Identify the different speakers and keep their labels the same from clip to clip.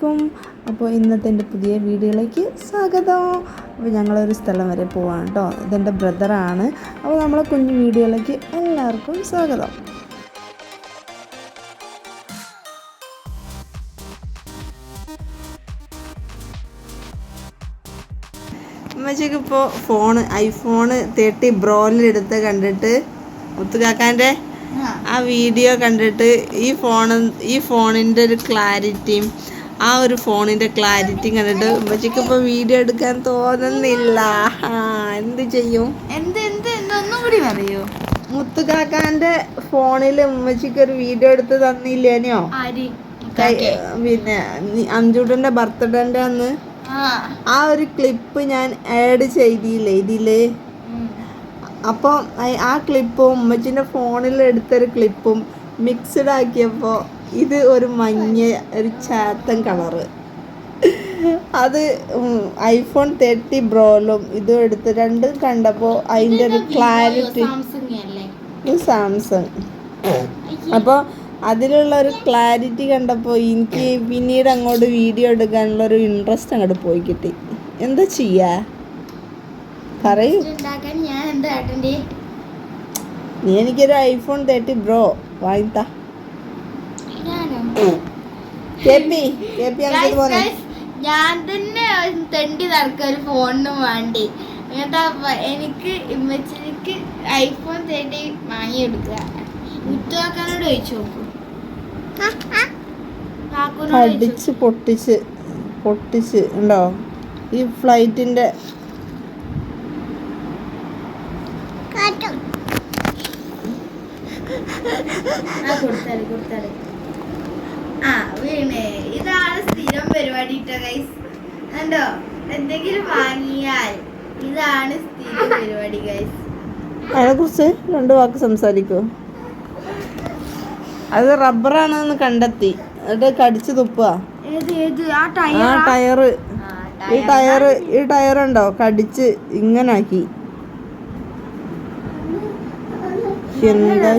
Speaker 1: Guys അപ്പോൾ ഇന്നത്തെ എന്റെ പുതിയ വീഡിയോയിലേക്ക് സ്വാഗതം. അപ്പോൾ ഞങ്ങളൊരു സ്ഥലം വരെ പോവാണ് കേട്ടോ. ഇതെന്റെ ബ്രദറാണ്. അപ്പോൾ നമ്മളെ കുഞ്ഞു വീഡിയോയിലേക്ക് എല്ലാവർക്കും സ്വാഗതം. അമ്മച്ചക്ക് ഇപ്പോൾ ഫോണ് ഐഫോണ് തേർട്ടി ബ്രോയിലെടുത്ത് കണ്ടിട്ട് മുത്തുകാക്കാന്റെ ആ. വീഡിയോ കണ്ടിട്ട് ഈ ഫോൺ ഈ ഫോണിന്റെ ഒരു ക്ലാരിറ്റിയും ആ ഒരു ഫോണിന്റെ ക്ലാരിറ്റി കണ്ടിട്ട് ഉമ്മച്ചിക്ക് ഇപ്പോൾ വീഡിയോ എടുക്കാൻ തോന്നുന്നില്ല. എന്ത് ചെയ്യും?
Speaker 2: എന്ത് എന്ത് എന്തൊന്നും കൂടി പറയൂ.
Speaker 1: മുത്തുകാക്കാന്റെ ഫോണിൽ ഉമ്മച്ചിക്ക് ഒരു വീഡിയോ എടുത്ത് തന്നില്ലേനോ പിന്നെ അഞ്ചുടന്റെ ബർത്ത്ഡേന്റെ അന്ന്
Speaker 2: ആ.
Speaker 1: ഒരു ക്ലിപ്പ് ഞാൻ ആഡ് ചെയ്തില്ലേ
Speaker 2: ഇതിൽ.
Speaker 1: അപ്പോൾ ആ ക്ലിപ്പും ഉമ്മച്ചിന്റെ ഫോണിൽ എടുത്തൊരു ക്ലിപ്പും മിക്സ്ഡ് ആക്കിയപ്പോൾ ഇത് ഒരു മഞ്ഞ ഒരു ചാത്തൻ കളറ് അത് ഐഫോൺ തേർട്ടി ബ്രോലും ഇതും എടുത്ത് രണ്ടും കണ്ടപ്പോൾ അതിന്റെ ഒരു ക്ലാരിറ്റി ഇത് സാംസങ് അപ്പോൾ അതിലുള്ള ഒരു ക്ലാരിറ്റി കണ്ടപ്പോൾ എനിക്ക് പിന്നീട് അങ്ങോട്ട് വീഡിയോ എടുക്കാനുള്ള ഒരു ഇൻട്രസ്റ്റ് അങ്ങോട്ട് പോയി കിട്ടി. എന്താ ചെയ്യാ? പറയൂ. നീ എനിക്കൊരു ഐഫോൺ തേർട്ടി ബ്രോ വാങ്ങിത്താ
Speaker 2: ഞാനോ
Speaker 1: കേപ്പി കേപ്പി
Speaker 2: Guys,
Speaker 1: അങ്ങോട്ട് പോന്നെ
Speaker 2: guys, ഞാൻ തന്നെ തെണ്ടി നടക്ക ഒരു ഫോണിന് വേണ്ടി. എന്നിട്ടാ എനിക്ക് ഇമ്മച്ചിക്ക് ഐഫോൺ തേടി വാങ്ങിയെടുക്കുക മുത്തുവാക്കാനോട് ചോദിച്ചു നോക്കും.
Speaker 1: അടിച്ച് പൊട്ടിച്ച് പൊട്ടിച്ച് ഉണ്ടോ? ഈ ഫ്ലൈറ്റിന്റെ
Speaker 2: കൊടുത്താൽ കൊടുത്താൽ ആ വീണേ ഇതാണ് സ്ഥിരം പരിപാടി ഗൈസ് കണ്ടോ? എന്തെങ്കിലും വാങ്ങിയാൽ ഇതാണ് സ്ഥിരം പരിപാടി ഗൈസ്
Speaker 1: അതിനെ കുറിച്ച് രണ്ട് വാക്ക് സംസാരിക്കൂ. അത് റബ്ബറാണെന്ന് കണ്ടെത്തി. എന്നിട്ട് കടിച്ചു തുപ്പുക
Speaker 2: ആ
Speaker 1: ടയറ്? ഈ ടയറ്? ഈ ടയറുണ്ടോ? കടിച്ച് ഇങ്ങനാക്കി. എന്താ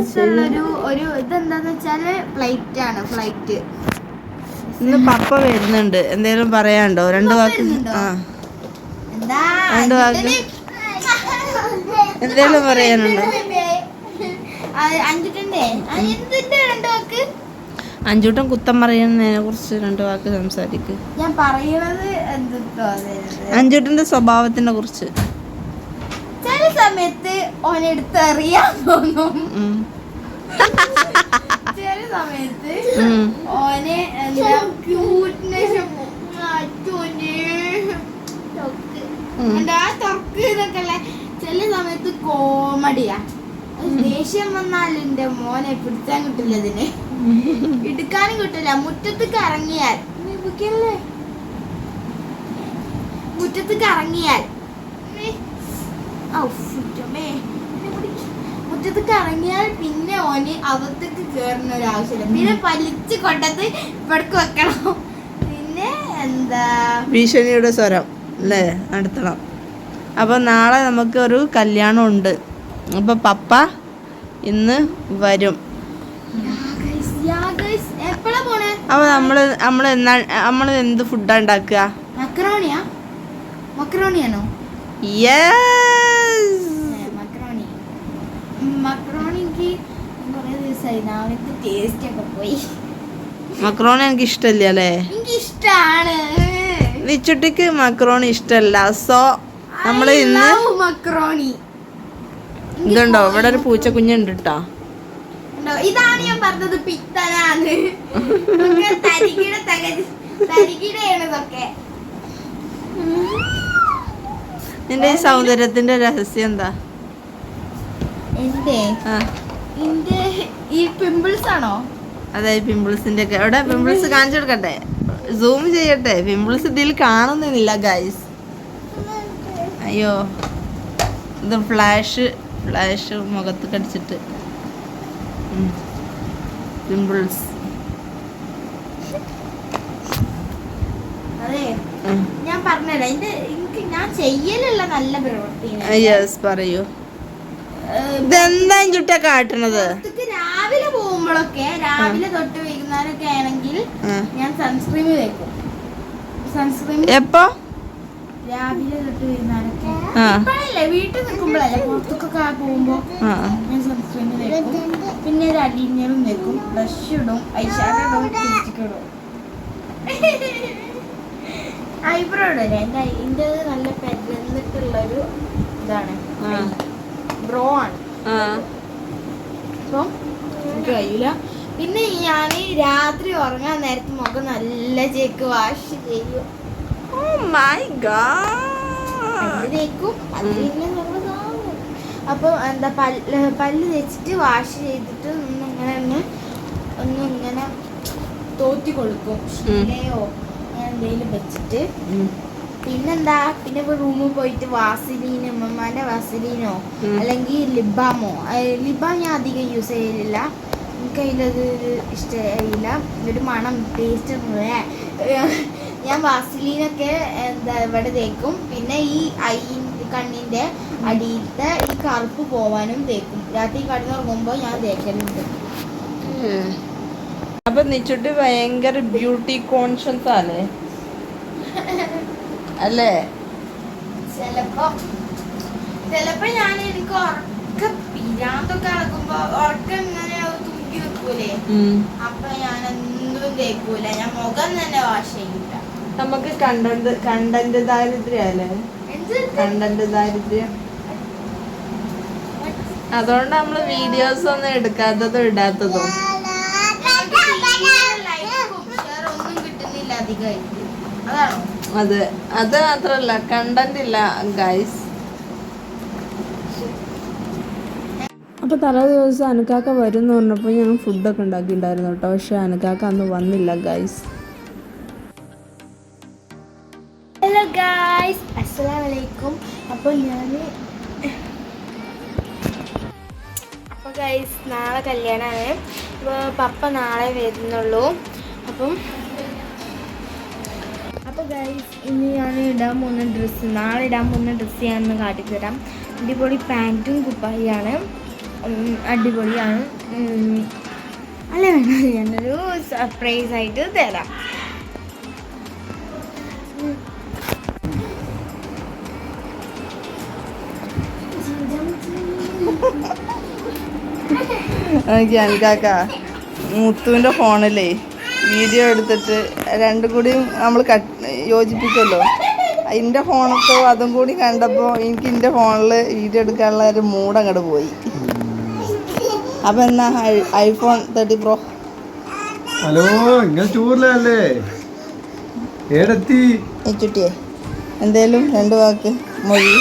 Speaker 2: ഒരു ഒരു ഇതെന്താന്ന് വെച്ചാൽ ഫ്ലൈറ്റ് ആണ് ഫ്ലൈറ്റ്.
Speaker 1: ഇന്ന് പപ്പ വരുന്നുണ്ട്. എന്തേലും പറയാണ്ടോ രണ്ട് വാക്ക്
Speaker 2: രണ്ടു
Speaker 1: ആ. രണ്ട് വാക്ക്. എന്തേലും പറയാനുണ്ടോ? അഞ്ചൂട്ടം കുത്തം പറയുന്നതിനെ കുറിച്ച് രണ്ട് വാക്ക് സംസാരിക്ക്.
Speaker 2: ഞാൻ പറയുന്നത്
Speaker 1: അഞ്ചൂട്ടന്റെ സ്വഭാവത്തിനെ കുറിച്ച്.
Speaker 2: ചില സമയത്ത് ഓനെടുത്ത് അറിയാൻ തോന്നും. ചില സമയത്ത്. ഓനെ എന്താ ക്യൂട്ട്നെസ്. ആ തൊക്ക്. ഇതൊക്കെ ചില സമയത്ത് കോമഡിയാ. ദേഷ്യം വന്നാൽ എന്റെ മോനെ പിടിച്ചാൻ കിട്ടില്ല ഇതിന്. എടുക്കാനും കിട്ടില്ല. മുറ്റത്തേക്ക് ഇറങ്ങിയാൽ. മുറ്റത്ത് കറങ്ങിയാൽ മുറ്റത്തേക്ക് ഇറങ്ങിയാൽ ഏ, ഔ, ഫുറ്റമ്മേ. എന്നെ പിടിക്ക്. മുറ്റത്തേക്ക് ഇറങ്ങിയാൽ പിന്നെ ഓന് അകത്തേക്ക് കയറുന്ന ഒരു ആവശ്യമില്ല പിന്നെ പലിച്ച് കൊണ്ടത് ഇവിടക്ക് വെക്കണം. പിന്നെ എന്താ?
Speaker 1: ഭീഷണിയുടെ സ്വരം അല്ലേ? നടത്തണം. അപ്പോൾ നാളെ നമുക്ക് ഒരു കല്യാണം ഉണ്ട് അപ്പോൾ പപ്പ ഇന്ന് വരും. അപ്പോൾ നമ്മൾ നമ്മൾ എന്നാ നമ്മൾ എന്ത് ഫുഡാണ് ഉണ്ടാക്കുക?
Speaker 2: മക്രോണിയാ? മക്രോണിയാണോ മക്രോണി മക്രോണിക്ക് ടേസ്റ്റ് ഒക്കെ പോയി.
Speaker 1: മക്രോണി എനിക്ക് ഇഷ്ടമില്ല അല്ലേ
Speaker 2: എനിക്ക് ഇഷ്ടാണ്
Speaker 1: വിച്ചുട്ടിക്ക് മക്രോണി ഇഷ്ടമല്ല സോ നമ്മൾ ഇന്ന്
Speaker 2: മക്രോണി
Speaker 1: ഇതുണ്ടോ? ഇവിടെ ഒരു പൂച്ച കുഞ്ഞുണ്ട് കേട്ടോ?
Speaker 2: ഇതാണ് ഞാൻ പറഞ്ഞത് പിത്തനാണ്
Speaker 1: നിന്റെ ഈ സൗന്ദര്യത്തിന്റെ രഹസ്യം എന്താ?
Speaker 2: എന്റെ ഈ പിമ്പിൾസ് ആണോ?
Speaker 1: അതെ പിമ്പിൾസിന്റെ ഒക്കെ. അവിടെ പിമ്പിൾസ് കാണിച്ചു കൊടുക്കട്ടെ? സൂം ചെയ്യട്ടെ. പിമ്പിൾസ് ഇതിൽ കാണുന്നില്ല ഗൈസ് അയ്യോ. ഇത് ഫ്ലാഷ് ഫ്ലാഷ് മുഖത്ത് കടിച്ചിട്ട്. പിമ്പിൾസ്
Speaker 2: ഞാൻ പറഞ്ഞല്ലോ ഞാൻ ചെയ്യലുള്ള നല്ല പ്രവൃത്തി
Speaker 1: യെസ് പറയൂ. ഇതെന്താ ചുട്ട കാട്ടണത്.
Speaker 2: രാവിലെ പോകുമ്പോഴൊക്കെ രാവിലെ തൊട്ട് വൈകുന്നേരമൊക്കെ ആണെങ്കിൽ ഞാൻ സൺസ്ക്രീം വെക്കും. സൺസ്ക്രീം
Speaker 1: എപ്പോ?
Speaker 2: രാവിലെ തൊട്ട് വൈകുന്നേരമൊക്കെ.
Speaker 1: ആ.
Speaker 2: വീട്ടിൽ നിൽക്കുമ്പോഴല്ലേ പുറത്തൊക്കെ പോകുമ്പോ ഞാൻ സൺസ്ക്രീം വെക്കും. പിന്നെ ഒരു അലീനിയറും വെക്കും. ബ്രഷ് ഇടും. ഐഷാഡോ ഇടും. ലിപ്സ്റ്റിക് ഇടും. ഐബ്രോ ഇടല്ലേ എന്റെ എന്റെ നല്ല പെരുന്നിട്ടുള്ളൊരു ഇതാണ്. ബ്രോ ആണ്.
Speaker 1: സോ
Speaker 2: അപ്പം എനിക്ക് കഴിയില്ല പിന്നെ ഞാൻ രാത്രി ഉറങ്ങാൻ നേരത്ത് മുഖം നല്ല ചേക്ക് വാഷ് ചെയ്യും.
Speaker 1: ഓ മൈ
Speaker 2: നല്ലതാവും അപ്പം എന്താ പല്ല് പല്ല് തേച്ചിട്ട് വാഷ് ചെയ്തിട്ട് ഒന്ന് ഇങ്ങനെ ഒന്ന് ഒന്ന് ഇങ്ങനെ തോത്തി കൊടുക്കും ശീലയോ അങ്ങനെ എന്തെങ്കിലും വെച്ചിട്ട്. പിന്നെന്താ? പിന്നെ ഇപ്പൊ റൂമിൽ പോയിട്ട് വാസിലീന് ഉമ്മമാന്റെ വാസലീനോ അല്ലെങ്കിൽ ലിബാമോ? ലിബാം ഞാൻ അധികം യൂസ് ചെയ്യലില്ല. എനിക്ക് അതിലത് ഇഷ്ടമായില്ല ഒരു മണം ടേസ്റ്റ് ഞാൻ വാസലീനൊക്കെ എന്താ ഇവിടെ തേക്കും. പിന്നെ ഈ ഐ കണ്ണിന്റെ അടിയിലത്തെ ഈ കറുപ്പ് പോവാനും തേക്കും. രാത്രി കിടന്നുറങ്ങുമ്പോൾ ഞാൻ തേക്കലുണ്ട്.
Speaker 1: അപ്പൊ നിച്ചിട്ട് ഭയങ്കര ബ്യൂട്ടി കോൺഷ്യസ് ആണ് അല്ലേ?
Speaker 2: ചിലപ്പോ ചിലപ്പോ ഞാൻ എനിക്ക് ഉറക്ക പിരാന്തൊക്കെ ഇളകുമ്പോ ഉറക്കം ഇങ്ങനെ തൂക്കി നിൽക്കൂലേ അപ്പൊ ഞാൻ എന്തും തേക്കൂല ഞാൻ മുഖം തന്നെ വാഷ്
Speaker 1: നമുക്ക് കണ്ടന്റ് കണ്ടന്റ് ദാരിദ്ര്യം കണ്ടന്റ് ദാരിദ്ര്യം. അതുകൊണ്ട് നമ്മൾ വീഡിയോസ് ഒന്നും എടുക്കാത്തതും ഇടാത്തതും.
Speaker 2: അധികമായിട്ട് അതാണോ?
Speaker 1: അത് അത് മാത്രല്ല കണ്ടന്റ് ഇല്ല ഗൈസ് അപ്പോൾ തലേ ദിവസം അനുക്കാക്ക വരും എന്ന് പറഞ്ഞപ്പോൾ ഞങ്ങൾ ഫുഡൊക്കെ ഉണ്ടാക്കിയിട്ടുണ്ടായിരുന്നു കേട്ടോ. പക്ഷെ അനുക്കാക്ക അന്ന് വന്നില്ല ഗൈസ്
Speaker 2: ഹലോ ഗൈസ് അസ്സലാമു അലൈക്കും അപ്പോൾ ഞാൻ അപ്പോൾ ഗൈസ് നാളെ കല്യാണമാണ് അപ്പോൾ പപ്പ നാളെ വരുന്നുള്ളൂ. അപ്പം ഗൈസ് ഇനി ഞാൻ ഇടാൻ പോകുന്ന ഡ്രസ്സ് നാളെ ഇടാൻ പോകുന്ന ഡ്രസ്സ് ഞാനൊന്ന് കാട്ടിത്തരാം. അടിപൊളി പാന്റും കുപ്പായിയാണ് അടിപൊളിയാണ്. അല്ല വേണ്ട ഞാനൊരു സർപ്രൈസ് ആയിട്ട് തരാം.
Speaker 1: അനുക്കാക്ക മുത്തുവിന്റെ ഫോണിലേ വീഡിയോ എടുത്തിട്ട് രണ്ടും കൂടി നമ്മൾ കട്ട് യോജിപ്പിച്ചല്ലോ. എന്റെ ഫോണൊക്കെ അതും കൂടി കണ്ടപ്പോൾ എനിക്ക് എന്റെ ഫോണിൽ വീഡിയോ എടുക്കാനുള്ള ഒരു മൂഡ് അങ്ങോട്ട് പോയി. അപ്പം എന്നാ ഐഫോൺ തേർട്ടി പ്രോ
Speaker 3: ഹലോ നിങ്ങൾ ടൂറിലല്ലേ ഏടെത്തി?
Speaker 1: ചുട്ടിയേ എന്തേലും രണ്ട് വാക്ക് മൊഴി.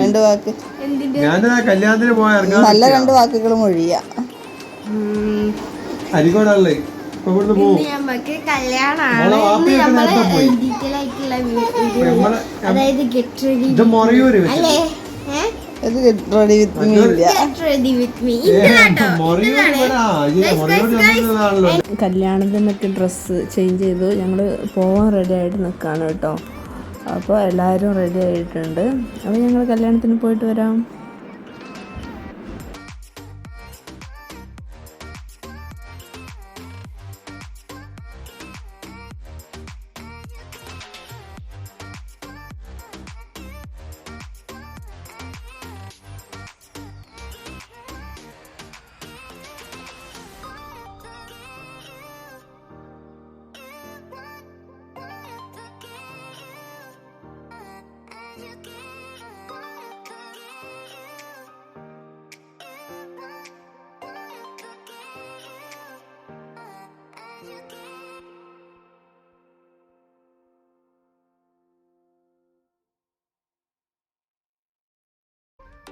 Speaker 1: രണ്ട് വാക്ക്. നല്ല രണ്ട് വാക്കുകൾ മൊഴിയാ.
Speaker 3: ഇപ്പൊ ഇവിടുന്ന്
Speaker 2: നമുക്ക് കല്യാണമാണ്
Speaker 3: മോളെ
Speaker 2: ഇന്ന്
Speaker 3: വാപ്പയൊക്കെ
Speaker 2: നമ്മൾ
Speaker 3: നേരത്തെ
Speaker 2: ഡീറ്റെയിൽ ആയിട്ടുള്ള വീഡിയോ അതായത് ഗെറ്റ് റെഡി
Speaker 3: ഇത് മൊറയൂര് വെച്ച്.
Speaker 2: അല്ലേ?
Speaker 1: ഇത് റെഡി വിത്ത് മീ ഇല്ല.
Speaker 2: ഗെറ്റ് റെഡി വിത്ത് മീ
Speaker 1: കല്യാണത്തിനൊക്കെ ഡ്രസ്സ് ചേഞ്ച് ചെയ്തു. ഞങ്ങൾ പോവാൻ റെഡി ആയിട്ട് നിൽക്കുകയാണ് കേട്ടോ. അപ്പോൾ എല്ലാവരും റെഡി ആയിട്ടുണ്ട്. അപ്പോൾ ഞങ്ങൾ കല്യാണത്തിന് പോയിട്ട് വരാം.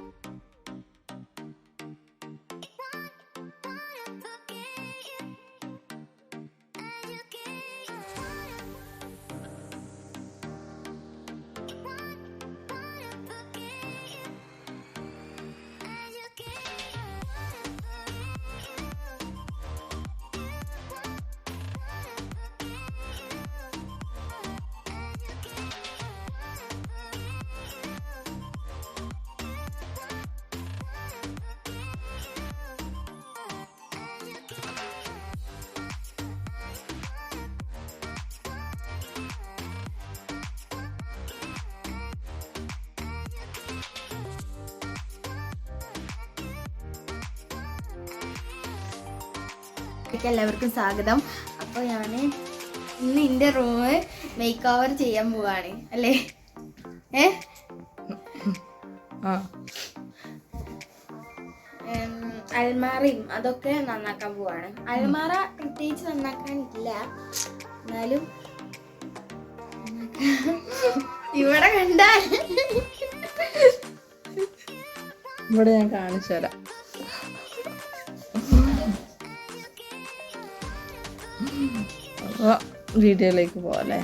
Speaker 1: you.
Speaker 2: ഒക്കെ എല്ലാവർക്കും സ്വാഗതം. അപ്പോൾ ഞാൻ ഇന്ന് എന്റെ റൂം മേക്ക് ഓവർ ചെയ്യാൻ പോവാണ് അല്ലേ? ഏ? അൽമാറയും അതൊക്കെ നന്നാക്കാൻ പോവാണ്. അൽമാറ പ്രത്യേകിച്ച് നന്നാക്കാൻ ഇല്ല. എന്നാലും. ഇവിടെ കണ്ടാൽ
Speaker 1: ഇവിടെ ഞാൻ കാണിച്ചു തരാം വീഡിയോയിലേക്ക് പോകല്ലേ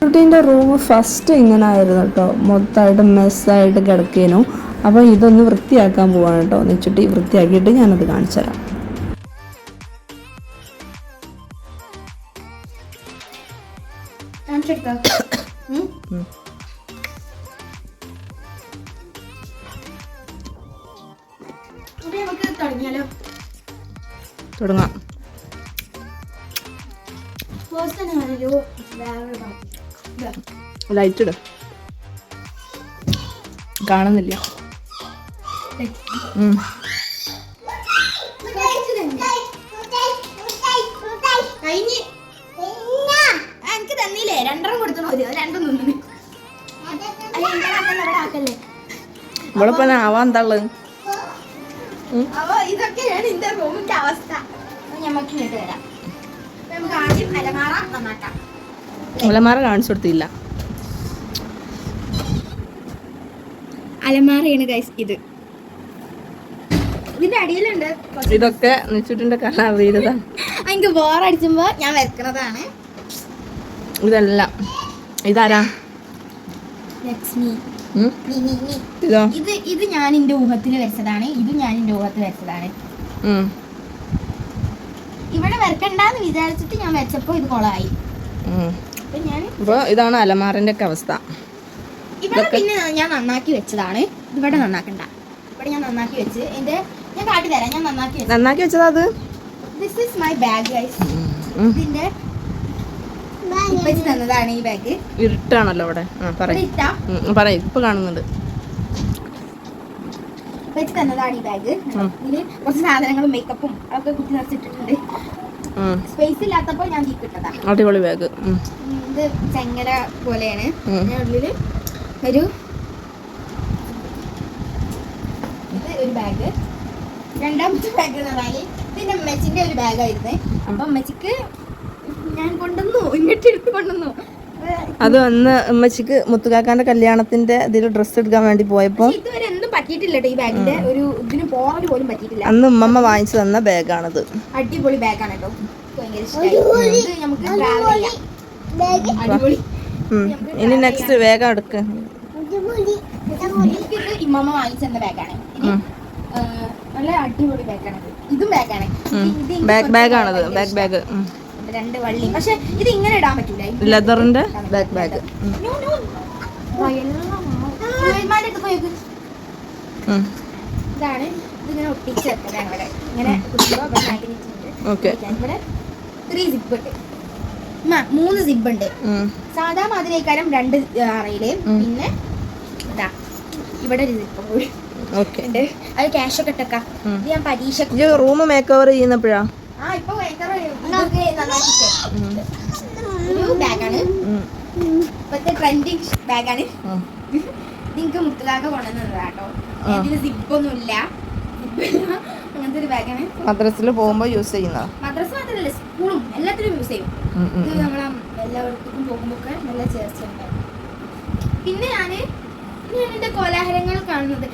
Speaker 1: കുട്ടീന്റെ റൂം ഫസ്റ്റ് ഇങ്ങനെ ആയിരുന്നു കേട്ടോ. മൊത്തമായിട്ട് മെസ്സായിട്ട് കിടക്കേനു. അപ്പോൾ ഇതൊന്ന് വൃത്തിയാക്കാൻ പോവാണ് കേട്ടോ. നിച്ചുട്ടി വൃത്തിയാക്കിയിട്ട് ഞാനത് കാണിച്ചു തരാം ലൈറ്റ് ഇട് കാണുന്നില്ല
Speaker 2: എനിക്ക് തന്നില്ലേ? രണ്ടെണ്ണം കൊടുത്തണോ രണ്ടും തിന്നു
Speaker 1: ഇവിടെ ഇപ്പൊ ആവാൻ തള്ളു
Speaker 2: ഇതൊക്കെയാണ് എന്റെ റൂമിന്റെ അവസ്ഥ. ഞമ്മക്ക് ഇങ്ങോട്ട് വരാം. നമുക്ക് ആദ്യം അലമാറ നന്നാക്കാം.
Speaker 1: കാണിച്ചു കൊടുത്തില്ല.
Speaker 2: അലമാറയാണ് ഗൈസ് ഇത്. ഇതിന്റെ അടിയിലുണ്ട്
Speaker 1: ഇതൊക്കെ നെച്ചുട്ടിന്റെ കല അറിയരുതാ
Speaker 2: എനിക്ക് ബോറടിച്ചുമ്പോ ഞാൻ വെക്കണതാണ്
Speaker 1: ഇതെല്ലാം. ഇതാരാ?
Speaker 2: ലക്ഷ്മി.
Speaker 1: ഉം?
Speaker 2: നീ, നീ, നീ.
Speaker 1: ഇതോ?
Speaker 2: ഇത് ഇത് ഞാൻ എന്റെ ഊഹത്തിൽ വെച്ചതാണ് ഇത് ഞാൻ എന്റെ ഊഹത്തിൽ
Speaker 1: വെച്ചതാണ്.
Speaker 2: ഇവിടെ വരക്കണ്ടെന്ന് വിചാരിച്ചിട്ട് ഞാൻ വെച്ചപ്പോ ഇത് കൊളായി.
Speaker 1: ഇതാണ് അലമാറിന്റെ ഒക്കെ അവസ്ഥ.
Speaker 2: ഇവിടെ പിന്നെ ഞാൻ നന്നാക്കി വെച്ചതാണ്. ഇവിടെ നന്നാക്കണ്ട. ഇവിടെ ഞാൻ നന്നാക്കി വെച്ച് എന്റെ ഞാൻ കാട്ടി തരാം. ഞാൻ നന്നാക്കി വെച്ചു.
Speaker 1: നന്നാക്കി വെച്ചതാ അത്?
Speaker 2: This is my bag guys ഇതിന്റെ ഇപ്പച്ചി തന്നതാണ് ഈ ബാഗ്
Speaker 1: ഇരുട്ടാണല്ലോ അവിടെ പറയും. ഇപ്പൊ കാണുന്നുണ്ട്.
Speaker 2: തന്നതാണ് ഈ ബാഗ്. ഇതിൽ കുറച്ച് സാധനങ്ങളും മേക്കപ്പും അതൊക്കെ കുത്തി നിറച്ചിട്ടിട്ടുണ്ട്. സ്പേസ് ഇല്ലാത്തപ്പോൾ ഞാൻ തീക്കിട്ടതാ
Speaker 1: അടിപൊളി ബാഗ്
Speaker 2: ഇത് ചെങ്ങല പോലെയാണ്. ഉള്ളിൽ ഒരു ഇത് ഒരു ബാഗ് രണ്ടാമത്തെ ബാഗ് എന്ന് പറഞ്ഞാൽ ഇതിന്റെ അമ്മച്ചിന്റെ ഒരു ബാഗായിരുന്നു അപ്പൊ അമ്മച്ചിക്ക് ഞാൻ കൊണ്ടുവന്നു. ഇങ്ങോട്ട് എടുത്ത് കൊണ്ടുവന്നു.
Speaker 1: അത് അന്ന് ഉമ്മച്ചിക്ക് മുത്തുകാക്കാന്റെ കല്യാണത്തിന്റെ ഇതിൽ ഡ്രസ്സ് എടുക്കാൻ വേണ്ടി പോയപ്പോ
Speaker 2: ഇതുവരെ ഒന്നും പറ്റിയിട്ടില്ല ഈ ബാഗിന്റെ ഒരു ഇതിന് പോകാൻ പോലും പറ്റിയിട്ടില്ല.
Speaker 1: അന്ന് ഉമ്മമ്മ വാങ്ങിച്ചു തന്ന ബാഗാണത്
Speaker 2: അടിപൊളി ബാഗാണ് കേട്ടോ നമുക്ക് അടിപൊളി.
Speaker 1: ഇനി നെക്സ്റ്റ് വേഗം എടുക്ക്
Speaker 2: ഇമ്മ വാങ്ങിച്ചെന്ന ബാഗാണ് നല്ല അടിപൊളി ബാഗാണ് ഇതും. ബാഗാണ്.
Speaker 1: ബാഗ് ബാഗാണത്
Speaker 2: ഭയങ്കര
Speaker 1: ബാഗ് ബാഗ്
Speaker 2: രണ്ട് വള്ളി. പക്ഷെ ഇത് ഇങ്ങനെ ഇടാൻ പറ്റില്ല
Speaker 1: ലെതറിന്റെ ബാഗ് ബാഗ്
Speaker 2: ഇതാണ്. ഇതിങ്ങനെ ഒട്ടിച്ച് വെക്കുന്നത് ഞങ്ങളുടെ ഇങ്ങനെ.
Speaker 1: ഓക്കെ.
Speaker 2: ഇവിടെ ത്രീ സിപ്പ് ഉണ്ട് മൂന്ന് സിബ് ഉണ്ട്. സാധാ മാതിരിക്കാരം രണ്ട്
Speaker 1: അറയിൽ.
Speaker 2: പിന്നെ ഇതാ ഇവിടെ ഒരു സിബ് കൂടി ഉണ്ട്. അത് ക്യാഷ് ഒക്കെ ഇട്ടക്ക. ഞാൻ പരീക്ഷ
Speaker 1: റൂം മേക്ക് ഓവർ ചെയ്യുന്നപ്പോഴാ?
Speaker 2: ആ ഇപ്പൊ ബാഗാണ്. ഇപ്പത്തെ ട്രെൻഡിങ് ബാഗാണ്. നിങ്ങൾക്ക് മുത്തുകാക്ക കൊണ്ടുവന്നതാ കേട്ടോ. ഇതിന് സിപ്പൊന്നും ഇല്ല അങ്ങനത്തെ ഒരു ബാഗാണ്
Speaker 1: മദ്രസിൽ പോകുമ്പോ യൂസ് ചെയ്യുന്നതാ.
Speaker 2: മദ്രസ മാത്രമല്ല സ്കൂളും എല്ലാത്തിനും യൂസ് ചെയ്യും. ഇത്. നമ്മളെ എല്ലായിടത്തേക്കും പോകുമ്പോൾ ഒക്കെ നല്ല ചേർച്ച പിന്നെ ഞാൻ ഞാൻ എന്റെ കോലാഹലങ്ങൾ കാണുന്നത്.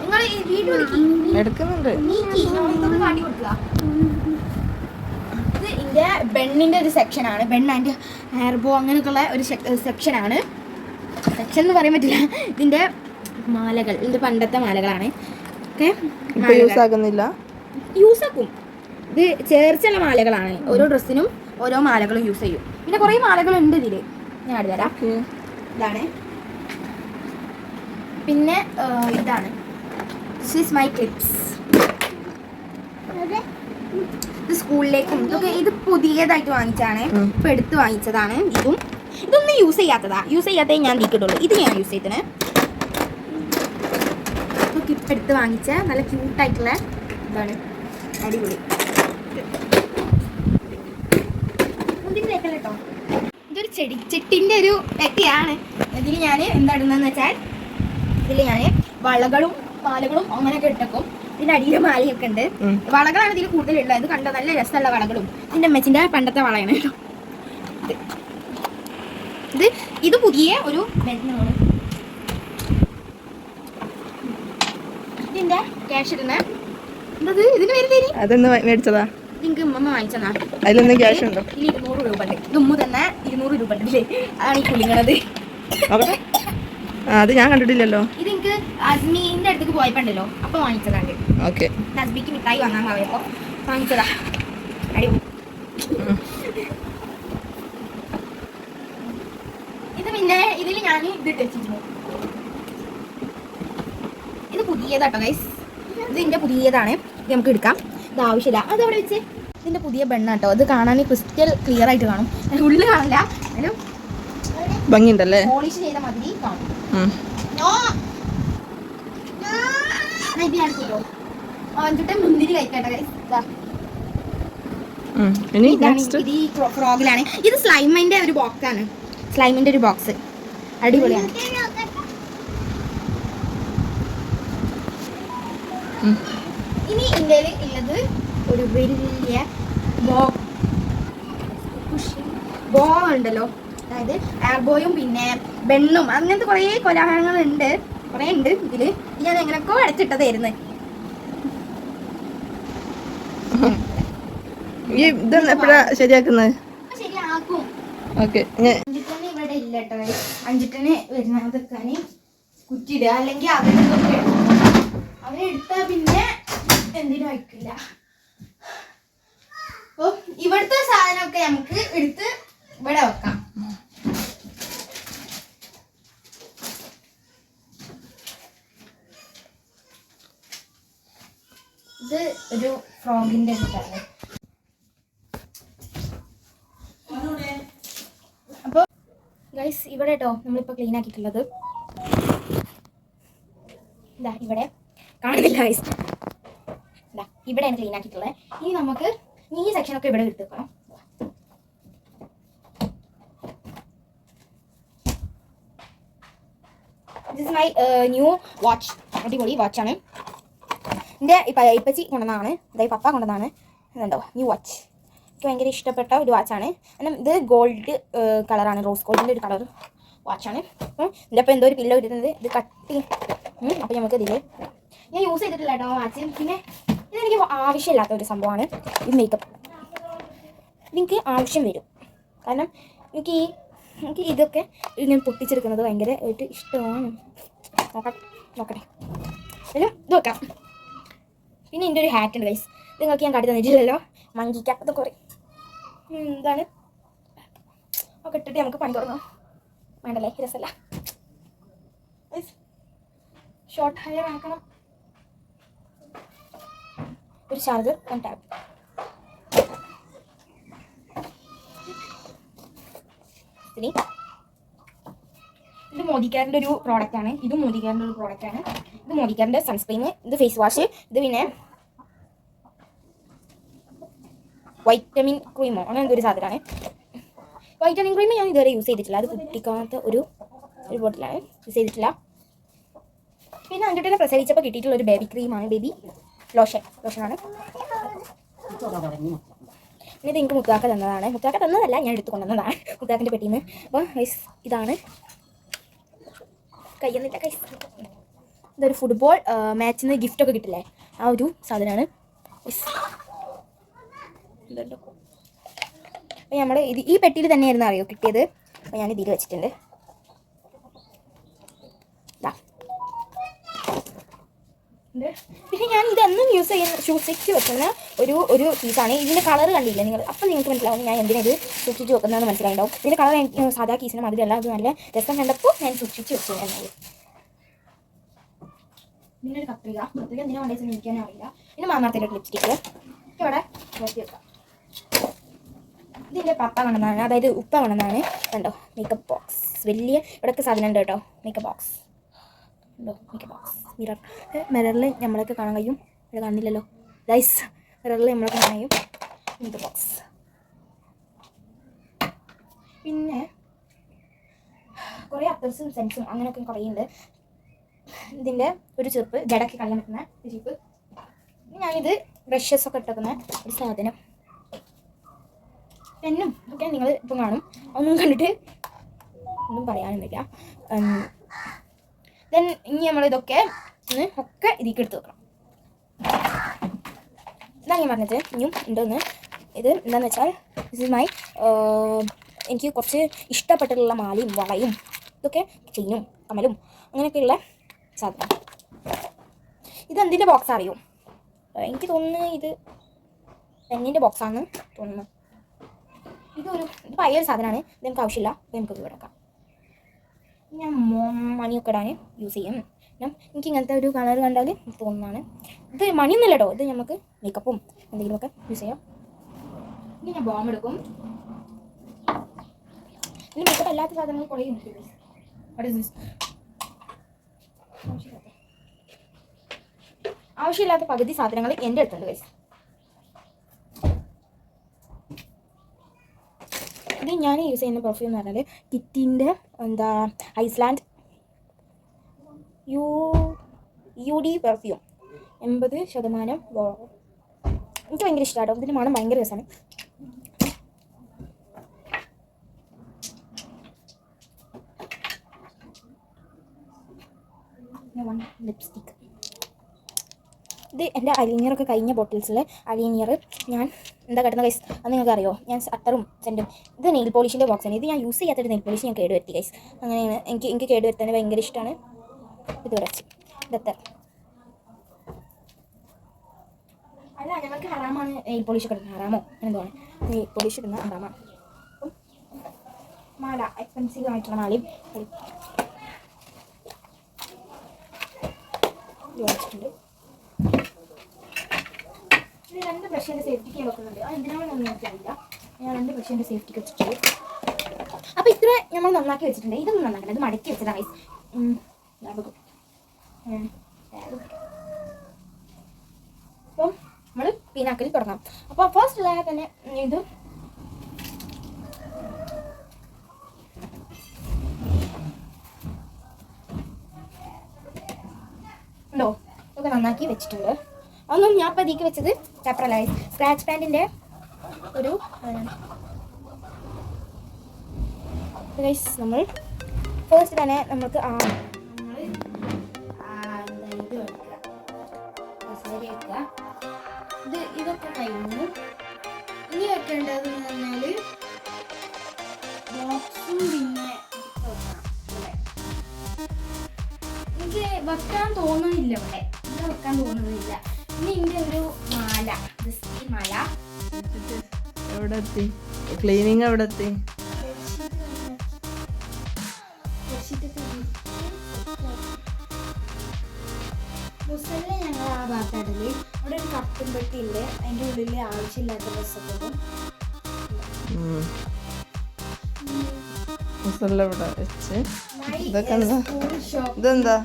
Speaker 2: നിങ്ങൾ വീഡിയോ
Speaker 1: എടുക്കുന്നുണ്ട്.
Speaker 2: കാട്ടി കൊടുക്കുക ഇത് ഇതിന്റെ ബെണ്ണിന്റെ ഒരു സെക്ഷനാണ് ബെൺ ആൻഡ് ഹെയർ ബോ അങ്ങനെയൊക്കെയുള്ള ഒരു സെക്ഷനാണ് സെക്ഷൻ എന്ന് പറയാൻ പറ്റില്ല. ഇതിന്റെ മാലകൾ ഇതിന്റെ പണ്ടത്തെ മാലകളാണ്. ഓക്കെ?
Speaker 1: യൂസ് ആക്കുന്നില്ല
Speaker 2: യൂസ് ആക്കും. ഇത് ചേർച്ചുള്ള മാലകളാണ്. ഓരോ ഡ്രസ്സിനും ഓരോ മാലകളും യൂസ് ചെയ്യും. പിന്നെ കുറേ മാലകളുണ്ട് ഇതിൽ. ഞാൻ അടുത്ത് തരാം. ഇതാണ്. പിന്നെ ഇതാണ്. ദിസ് ഈസ് മൈ ക്ലിപ്സ് ഇത് സ്കൂളിലേക്കും ഇതൊക്കെ ഇത് പുതിയതായിട്ട് വാങ്ങിച്ചാണ്. ഇപ്പൊ എടുത്ത് വാങ്ങിച്ചതാണ്. ഇതും ഇതൊന്നും യൂസ് ചെയ്യാത്തതാ. യൂസ് ചെയ്യാത്തേ ഞാൻ നീക്കിട്ടുള്ളൂ ഇത് ഞാൻ യൂസ് ചെയ്തേ ഇതൊക്കെ ഇപ്പൊ എടുത്ത് വാങ്ങിച്ച. നല്ല ക്യൂട്ടായിട്ടുള്ള ഇതാണ് അടിപൊളി. മുന്തിരി തേക്കല്ല കേട്ടോ ഇതൊരു ചെടി. ചെട്ടിന്റെ ഒരു പെട്ടിയാണ്. ഇതിൽ ഞാൻ എന്താ ഇടുന്നതെന്ന് വെച്ചാൽ ഇതിൽ ഞാൻ വളകളും പാലുകളും അങ്ങനെയൊക്കെ ഇട്ടേക്കും. ഇതിന്റെ അടിയിൽ മാലയൊക്കെ ഉണ്ട്. വളകളാണ് ഇതിൽ കൂടുതലുള്ളത് ഇത് കണ്ടോ നല്ല രസമുള്ള വളകളും. ഇതിന്റെ അമ്മച്ചിന്റെ പണ്ടത്തെ വളയാണ് കേട്ടോ. ഇത്. ഇത് പുതിയ ഒരു മരുന്നാണ്. ഇതിന്റെ ക്യാഷ് ഇടുന്ന
Speaker 1: അതൊന്ന് മേടിച്ചതാ? അതിലൊന്നും ക്യാഷ് ഉണ്ടോ?
Speaker 2: ഇരുന്നൂറ് രൂപ ഉമ്മ തന്നെ ഇരുന്നൂറ് രൂപ ഉണ്ട് ഇല്ലേ അതാണ് ഈ കുളിങ്ങണത്
Speaker 1: അത് ഞാൻ കണ്ടിട്ടില്ലല്ലോ.
Speaker 2: ഇത് എനിക്ക് അസ്മീന്റെ അടുത്തേക്ക് പോയപ്പോണ്ടല്ലോ? അപ്പൊ വാങ്ങിച്ചതാണ്
Speaker 1: ഓക്കെ.
Speaker 2: ഹസ്ബിക്ക് മിഠായി വാങ്ങാൻ പോയപ്പോ വാങ്ങിച്ചതാ. അടിപൊളി ഇത് പിന്നെ ഇതിൽ ഞാൻ ഇത് ഇട്ട് ഇത് പുതിയതാട്ടോ ഗൈസ് ഇത് ഇതിന്റെ പുതിയതാണ്. ഇത് നമുക്ക് എടുക്കാം. ഇത് ആവശ്യമില്ല. അത് അവിടെ വെച്ച്? ഇതിന്റെ പുതിയ ബെണ്ണാട്ടോ അത് കാണാൻ ക്രിസ്റ്റൽ ക്ലിയർ ആയിട്ട് കാണും. ഉള്ളിൽ കാണില്ല. എന്നാലും
Speaker 1: ഭംഗിയുണ്ടല്ലേ?
Speaker 2: പോളിഷ് ചെയ്ത മതി കാണും. മുന്തിരി കഴിക്കട്ടെ ഫ്രോഗിലാണ് ഇത്. സ്ലൈമിന്റെ ഒരു ബോക്സ് ആണ്. സ്ലൈമിന്റെ ഒരു ബോക്സ് അടിപൊളിയാണ്. ഇനി ഇന്ത്യയിൽ ഉള്ളത് ഒരു വലിയ ബോ ബോ ഉണ്ടല്ലോ. അതായത് ആർബോയും പിന്നെ ബെണ്ണും അങ്ങനത്തെ കുറേ കൊലാഹലങ്ങൾ ഉണ്ട് കുറേ ഉണ്ട് ഇതിൽ. ഇത് ഞാൻ എങ്ങനെയൊക്കെ അടച്ചിട്ടതായിരുന്നു.
Speaker 1: ഈ ഇത് എപ്പോഴാ ശരിയാക്കുന്നത് ഓക്കെ.
Speaker 2: അഞ്ചിട്ടന് ഇവിടെ ഇല്ല കേട്ടോ. അഞ്ചിട്ടന് വരുന്നതൊക്കെ കുറ്റിയിടുക. അല്ലെങ്കിൽ അവരൊക്കെ അവരെടുത്താ പിന്നെ എന്തിനും വയ്ക്കില്ല അപ്പൊ ഇവിടുത്തെ സാധനമൊക്കെ നമുക്ക് എടുത്ത് ഇവിടെ വെക്കാം. ഇത് ഒരു ഫ്രോഗിന്റെ ഇതാണ് അപ്പോൾ ഗൈസ് ഇവിടെ കേട്ടോ നമ്മളിപ്പോൾ ക്ലീൻ ആക്കിയിട്ടുള്ളത്. ഇതാ ഇവിടെ. കാണുന്നില്ല ഇവിടെ ക്ലീൻ ആക്കിയിട്ടുള്ളത് ഇനി നമുക്ക് ഈ സെക്ഷനൊക്കെ ഇവിടെ എടുത്ത് വെക്കണം. ദിസ് മൈ ന്യൂ വാച്ച് അടിപൊളി വാച്ചാണ് എന്റെ ഇപ്പം ഇപ്പച്ചി കൊണ്ടുവന്നതാണ്. അതായത് പപ്പ കൊണ്ടുവന്നതാണ്. എന്നുണ്ടോ ന്യൂ വാച്ച് എനിക്ക് ഭയങ്കര ഇഷ്ടപ്പെട്ട ഒരു വാച്ചാണ് കാരണം ഇത് ഗോൾഡ് കളറാണ് റോസ് ഗോൾഡിന്റെ ഒരു കളർ വാച്ചാണ് അപ്പം ഇതിന്റെ അപ്പം എന്തോ ഒരു പില്ലോ ഇടുന്നത് ഇത് കട്ടി. അപ്പം നമുക്ക് ഇതിൽ ഞാൻ യൂസ് ചെയ്തിട്ടില്ല കേട്ടോ വാച്ച് പിന്നെ ഇതെനിക്ക് ആവശ്യമില്ലാത്ത ഒരു സംഭവമാണ്. ഈ മേക്കപ്പ് എനിക്ക് ആവശ്യം വരും. കാരണം എനിക്ക് ഈ എനിക്ക് ഇതൊക്കെ ഞാൻ പൊട്ടിച്ചെടുക്കുന്നത് ഭയങ്കര ആയിട്ട് ഇഷ്ടമാണ്. നോക്കാം. നോക്കട്ടെ. ഒരു ഇത് വെക്കാം പിന്നെ എന്റെ ഒരു ഹാറ്റ് ഉണ്ട് ഗൈസ് നിങ്ങൾക്ക് ഞാൻ കാട്ടി തന്നിട്ടില്ലല്ലോ. അത് കുറേ എന്താണ് ഒക്കെ ഇട്ടിട്ട് നമുക്ക് പണി തുടങ്ങാം. വേണ്ടല്ലേ? രസമല്ല. ഷോർട്ട് ഹെയർ ആക്കണം. ഒരു ചാർജർ ടാബ് ഇനി ഇത് മോദിക്കാരന്റെ ഒരു പ്രോഡക്റ്റ് ആണ്. ഇത് മോദിക്കാരന്റെ ഒരു പ്രോഡക്റ്റ് ആണ്. ഇത് മോദിക്കാരന്റെ സൺസ്ക്രീൻ ഇത് ഫേസ് വാഷ് ഇത് പിന്നെ വൈറ്റമിൻ ക്രീമോ അങ്ങനെ എന്തൊരു സാധനമാണ്. വൈറ്റമിൻ ക്രീം ഞാൻ ഇതുവരെ യൂസ് ചെയ്തിട്ടില്ല. അത് കുട്ടിക്കാത്ത ഒരു ഒരു ബോട്ടിലാണ് യൂസ് ചെയ്തിട്ടില്ല. പിന്നെ തന്നെ പ്രസവിച്ചപ്പോൾ കിട്ടിയിട്ടുള്ള ഒരു ബേബി ക്രീമാണ് ബേബി ലോഷൻ ലോഷനാണ്. ഇത് എനിക്ക് മുത്താക്ക തന്നതാണ്. മുത്താക്ക തന്നതല്ല ഞാൻ എടുത്തു കൊണ്ടുവന്നതാണ്. മുത്താക്കിന്റെ പെട്ടിയിൽ നിന്ന് അപ്പോൾ ഗൈസ് ഇതാണ് കയ്യെന്നില്ല കൈസ് ഇതൊരു ഫുട്ബോൾ മാച്ചിന് ഗിഫ്റ്റൊക്കെ കിട്ടില്ലേ? ആ ഒരു സാധനമാണ്. ഗൈസ് അപ്പോൾ നമ്മൾ ഇത് ഈ പെട്ടിയിൽ തന്നെയായിരുന്നു അറിയോ കിട്ടിയത്? അപ്പോൾ ഞാൻ ഇതിൽ വെച്ചിട്ടുണ്ട്. പിന്നെ ഞാൻ ഇതെന്നും യൂസ് ചെയ്യുന്ന സൂക്ഷിച്ച് വെക്കുന്ന ഒരു ഒരു പീസാണ് ഇതിന്റെ കളർ കണ്ടില്ല നിങ്ങൾ? അപ്പോൾ നിങ്ങൾക്ക് മനസ്സിലാവും ഞാൻ എന്തിനാ ഇത് സൂക്ഷിച്ച് വെക്കുന്നതെന്ന് മനസ്സിലായിട്ടുണ്ടാവും. ഇതിന്റെ കളർ എനിക്ക് സാധാ കീസിന് അല്ല അത് നല്ല രസം കണ്ടപ്പോൾ ഞാൻ സൂക്ഷിച്ച് വെച്ചു പിന്നെ ഒരു കത്രിക കത്രിക എന്തിനാ വേണ്ടത് എനിക്കാനും അറിയില്ല. പിന്നെ മാമാർത്തിന്റെ ഒരു ലിപ്സ്റ്റിക്ക് ഇവിടെ വെക്കാം. ഇതിന്റെ പപ്പ കൊണ്ടുവന്നതാണ് അതായത് ഉപ്പ കൊണ്ടുവന്നതാണ് കണ്ടോ? മേക്കപ്പ് ബോക്സ് വലിയ ഇവിടെയൊക്കെ സാധനം ഉണ്ട് കേട്ടോ. മേക്കപ്പ് ബോക്സ് ഉണ്ടോ മേക്കപ്പ് ബോക്സ് മിറർ മിററിൽ നമ്മളൊക്കെ കാണാൻ കഴിയും. ഇവിടെ കാണുന്നില്ലല്ലോ ഗൈസ് ഒരാൾ നമ്മളെ കഴിയും. ഇത് ബോക്സ് പിന്നെ കുറേ അത്തർസും സെൻസും അങ്ങനെയൊക്കെ കുറേ ഉണ്ട് ഇതിന്റെ ഒരു ചെറുപ്പ് ജടക്കി കളയാൻ പറ്റുന്ന ഒരു ചെറുപ്പ് ഞാനിത് ബ്രഷസ് ഒക്കെ ഇട്ടേക്കുന്ന ഒരു സാധനം. പെന്നും ഒക്കെ നിങ്ങൾ ഇപ്പം കാണും. ഒന്നും കണ്ടിട്ട് ഒന്നും പറയാനൊന്നുമില്ല ദെൻ ഇനി നമ്മളിതൊക്കെ ഒന്ന് ഒക്കെ ഇതിലേക്ക് എടുത്ത് വെക്കണം. ഇതാണ് ഞാൻ പറഞ്ഞത്. ഇനിയും ഉണ്ടോന്ന് ഇത് എന്താണെന്ന് വെച്ചാൽ ദിസ് ഇസ് എനിക്ക് കുറച്ച് ഇഷ്ടപ്പെട്ടിട്ടുള്ള മാലയും വളയും ഇതൊക്കെ ചെയിനും കമലും അങ്ങനെയൊക്കെയുള്ള സാധനം. ഇത് എന്തിന്റെ ബോക്സ് അറിയോ എനിക്ക് തോന്നുന്നു ഇത് തെങ്ങിന്റെ ബോക്സാണെന്ന് തോന്നുന്നു. ഇതൊരു ഇത് പഴയൊരു സാധനമാണ്. ഇത് നമുക്ക് ആവശ്യമില്ല. നമുക്ക് ഇവിടെ ഞാൻ മണിയൊക്കെ ഇടാൻ യൂസ് ചെയ്യും. ഞാൻ എനിക്ക് ഇങ്ങനത്തെ ഒരു കളർ കണ്ടാൽ തോന്നുന്നതാണ്. ഇത് മണിയൊന്നുമല്ല കേട്ടോ ഇത് നമുക്ക് മേക്കപ്പും എന്തെങ്കിലുമൊക്കെ യൂസ് ചെയ്യാം. ഇനി ഞാൻ ബോം എടുക്കും. ഇനി മേക്കപ്പ് അല്ലാത്ത സാധനങ്ങൾ കുറേ? ആവശ്യമില്ലാത്ത പകുതി സാധനങ്ങൾ എന്റെ അടുത്തുണ്ട് guys. ഞാൻ യൂസ് ചെയ്യുന്ന പെർഫ്യൂം എന്ന് പറഞ്ഞാൽ കിറ്റിന്റെ എന്താ Iceland U U D perfume എൺപത് ശതമാനം എനിക്ക് ഭയങ്കര ഇഷ്ടമാണ് ഇതിന്റെ മണം ഭയങ്കര രസമാണ് ലിപ്സ്റ്റിക് ഇത് എന്റെ അലീനിയറൊക്കെ കഴിഞ്ഞ ബോട്ടിൽസിൽ അലീനിയർ ഞാൻ എന്താ കിട്ടുന്ന കൈസ് അത് നിങ്ങൾക്ക് അറിയോ ഞാൻ അത്തറും സെന്റും ഇത് നെയിൽ പോളിഷിന്റെ ബോക്സാണ് ഇത് ഞാൻ യൂസ് ചെയ്യാത്തൊരു നെയിൽ പോളിഷ് ഞാൻ കേടുവരുത്തി കൈസ് അങ്ങനെയാണ്. എനിക്ക് എനിക്ക് കേടുവരുത്താൻ ഭയങ്കര ഇഷ്ടമാണ് ഇത് വരച്ച് ഇതത്തർ അല്ല ഞങ്ങൾക്ക് ഹറാമാണ് നെയിൽ പോളിഷ് കിടക്കുന്നത് ഹറാമോ? എന്താണ് നെയിൽ പോളിഷ് ഇടുന്ന ഹറാമാണ് മാല എക്സ്പെൻസീവ് ആയിട്ടുള്ള മാലയും വാങ്ങിച്ചിട്ടുണ്ട് ഇത് രണ്ട് ബ്രഷിന്റെ സേഫ്റ്റിക്ക് ഞാൻ വെക്കുന്നുണ്ട്. അത് എന്തിനാണെന്ന് എനിക്കറിയില്ല. ഞാൻ രണ്ട് ബ്രഷിന്റെ സേഫ്റ്റിക്ക് വെച്ചിട്ടുണ്ട്. അപ്പോൾ ഇത്ര നമ്മൾ നന്നാക്കി വെച്ചിട്ടുണ്ട്. ഇതൊന്നും നന്നാക്കണം. ഇത് മടക്കി വെച്ചതാണ് ഐസ്. അപ്പം നമ്മൾ പീനാക്കൽ തുടങ്ങാം. അപ്പോൾ ഫസ്റ്റ് ഉള്ള തന്നെ ഇത് ഉണ്ടോ? ഇതൊക്കെ നന്നാക്കി വെച്ചിട്ടുണ്ട്. അതൊന്നും ഞാൻ പതിക്ക് വെച്ചത് പേപ്പറല്ല സ്ക്രാച്ച് പാന്റിന്റെ ഒരു നമ്മൾ ഫസ്റ്റ് തന്നെ നമുക്ക് ആ
Speaker 1: എത്തി? ക്ലീനിങ് എവിടെ എത്തി?
Speaker 2: ഞങ്ങൾ ആ അവിടെ ഒരു കപ്പും അതിന്റെ ഉള്ളിൽ ആവശ്യമില്ലാത്ത ഡ്രസ്സൊക്കെ ഇടും
Speaker 1: മുസല്ല ഇവിടെ വെച്ച്?
Speaker 2: My
Speaker 1: ഇതൊക്കെ എന്താ?
Speaker 2: school shop.
Speaker 1: ഇതെന്താ?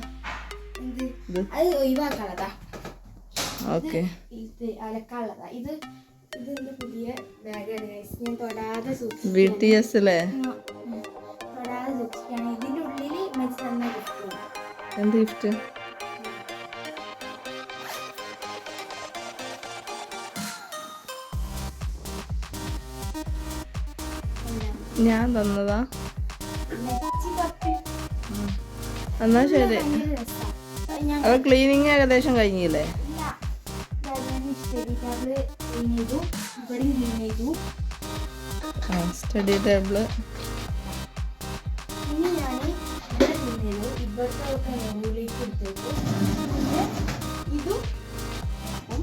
Speaker 2: ഇത്
Speaker 1: ഇത്
Speaker 2: അത് ഒഴിവാക്കാനുള്ളതാ.
Speaker 1: ഓക്കെ.
Speaker 2: ഇത് അലക്കാനുള്ളതാ. ഇത് പുതിയ ബാഗാണ് guys. ഞാൻ തൊടാതെ
Speaker 1: ബി ടി എസ് അല്ലേ
Speaker 2: തൊടാതെ സൂക്ഷിക്കുകയാണ്. ഇതിന്റെ ഉള്ളിൽ മറ്റു തന്നെ കിട്ടും
Speaker 1: എന്ത് ഗിഫ്റ്റ് ഞാൻ തന്നതാ. എന്നാ ശരി.
Speaker 2: അത്
Speaker 1: ക്ലീനിങ് ഏകദേശം കഴിഞ്ഞില്ലേ?
Speaker 2: സ്റ്റഡി ടേബിൾ ക്ലീൻ ചെയ്തു ഇവിടെയും ക്ലീൻ ചെയ്തു
Speaker 1: സ്റ്റഡി ടേബിൾ.
Speaker 2: ഇനി ഞാൻ ഇവിടെ ക്ലീൻ ചെയ്തു ഇവിടുത്തെ ഒക്കെ മുകളിലേക്ക് എടുത്തേക്ക്. പിന്നെ ഇതും ഉം.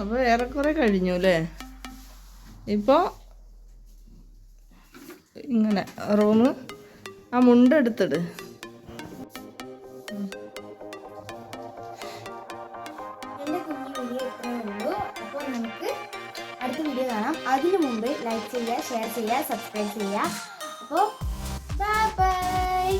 Speaker 1: അപ്പൊ ഏറെക്കുറെ കഴിഞ്ഞു അല്ലേ ഇപ്പൊ ഇങ്ങനെ റൂമ് ആ മുണ്ട് എടുത്തിട്.
Speaker 2: ചെയ്യുക ഷെയർ ചെയ്യുക സബ്സ്ക്രൈബ് ചെയ്യുക. അപ്പോൾ ബൈ ബൈ